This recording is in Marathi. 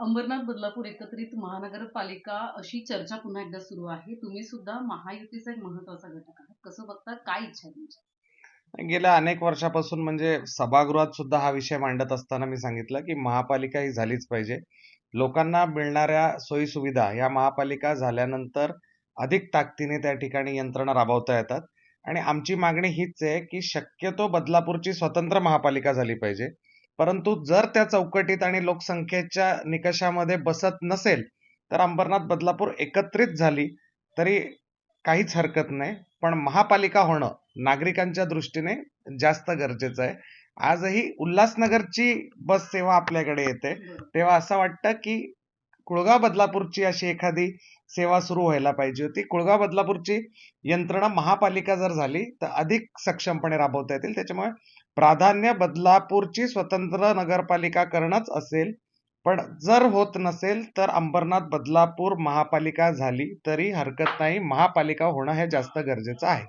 अंबरनाथ बदलापूर एकत्रित महानगरपालिका अशी चर्चा पुन्हा एकदा सुरू आहे. तुम्ही सुद्धा महायुतीचा एक महत्त्वाचा घटक आहात. कसं बघता? काय इच्छा आहे तुमची? गेल्या अनेक वर्षापासून म्हणजे सभागृहात सुद्धा हा विषय मांडत असताना मी सांगितलं की महापालिका ही झालीच पाहिजे. लोकांना मिळणाऱ्या सोयी सुविधा या महापालिका झाल्यानंतर अधिक ताकदीने त्या ठिकाणी यंत्रणा राबवता येतात. आणि आमची मागणी हीच आहे की शक्यतो बदलापूरची स्वतंत्र महापालिका झाली पाहिजे. परंतु जर त्या चौकटीत आणि लोकसंख्येच्या निकषामध्ये बसत नसेल तर अंबरनाथ बदलापूर एकत्रित झाली तरी काहीच हरकत नाही. पण महापालिका होणं नागरिकांच्या दृष्टीने जास्त गरजेचं आहे. आजही उल्हासनगरची बस सेवा आपल्याकडे येते. तेव्हा असं वाटतं की कुळगाव बदलापूरची अशी एखादी सेवा सुरू व्हायला पाहिजे होती. कुळगाव बदलापूरची यंत्रणा महापालिका जर झाली तर अधिक सक्षमपणे राबवता येतील. त्याच्यामुळे प्राधान्य बदलापूरची स्वतंत्र नगरपालिका करणंच असेल. पण जर होत नसेल तर अंबरनाथ बदलापूर महापालिका झाली तरी हरकत नाही. महापालिका होणं हे जास्त गरजेचं आहे.